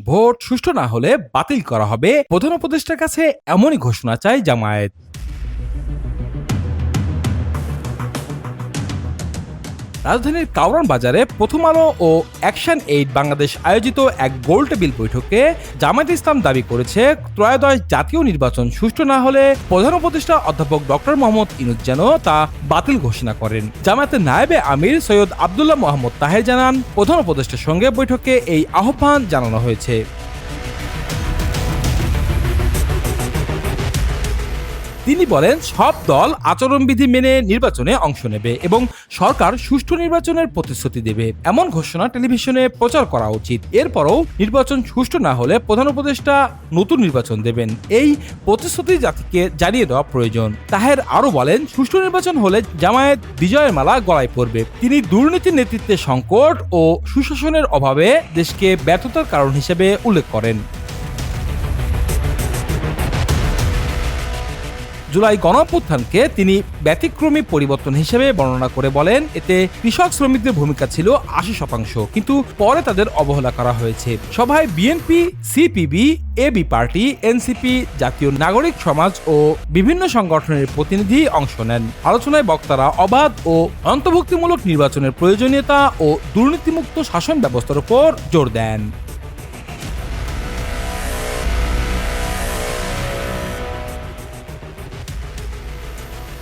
Vote সুষ্ঠু না হলে বাতিল করা হবে। প্রধান উপদেষ্টার কাছে এমনই ঘোষণা চায় জামায়াত। রাজধানীর কাউরান বাজারে প্রথম আলো ও অ্যাকশন এইড বাংলাদেশ আয়োজিত এক গোল টেবিল বৈঠকে জামায়াত ইসলাম দাবি করেছে, ত্রয়োদশ জাতীয় নির্বাচন সুষ্ঠু না হলে প্রধান উপদেষ্টা অধ্যাপক ডক্টর মোহাম্মদ ইনুজ যেন তা বাতিল ঘোষণা করেন। জামায়াতের নায়েবে আমির সৈয়দ আবদুল্লাহ মোহাম্মদ তাহের জানান, প্রধান উপদেষ্টার সঙ্গে বৈঠকে এই আহ্বান জানানো হয়েছে। তিনি বলেন, সব দল আচরণবিধি মেনে নির্বাচনে অংশ নেবে এবং সরকার সুষ্ঠু নির্বাচনের প্রতিশ্রুতি দেবে। এমন ঘোষণা টেলিভিশনে প্রচার করা উচিত। এরপরও নির্বাচন সুষ্ঠু না হলে প্রধান উপদেষ্টা নতুন নির্বাচন দেবেন। এই প্রতিশ্রুতি জাতিকে জানিয়ে দেওয়া প্রয়োজন। তাহের আরও বলেন, সুষ্ঠু নির্বাচন হলে জামায়াত বিজয়ের মালা গলায় পড়বে তিনি দুর্নীতির নেতৃত্বে সংকট ও সুশাসনের অভাবে দেশকে ব্যর্থতার কারণ হিসেবে উল্লেখ করেন। জুলাই গণঅভ্যুত্থানকে তিনি ব্যতিক্রমী পরিবর্তন হিসেবে বর্ণনা করে বলেন, এতে কৃষক শ্রমিকদের ভূমিকা ছিল আশি শতাংশ, কিন্তু পরে তাদের অবহেলা করা হয়েছে। সভায় BNP, CPB, AB party, NCP, জাতীয় নাগরিক সমাজ ও বিভিন্ন সংগঠনের প্রতিনিধি অংশ নেন। আলোচনায় বক্তারা অবাধ ও অন্তর্ভুক্তিমূলক নির্বাচনের প্রয়োজনীয়তা ও দুর্নীতিমুক্ত শাসন ব্যবস্থার উপর জোর দেন।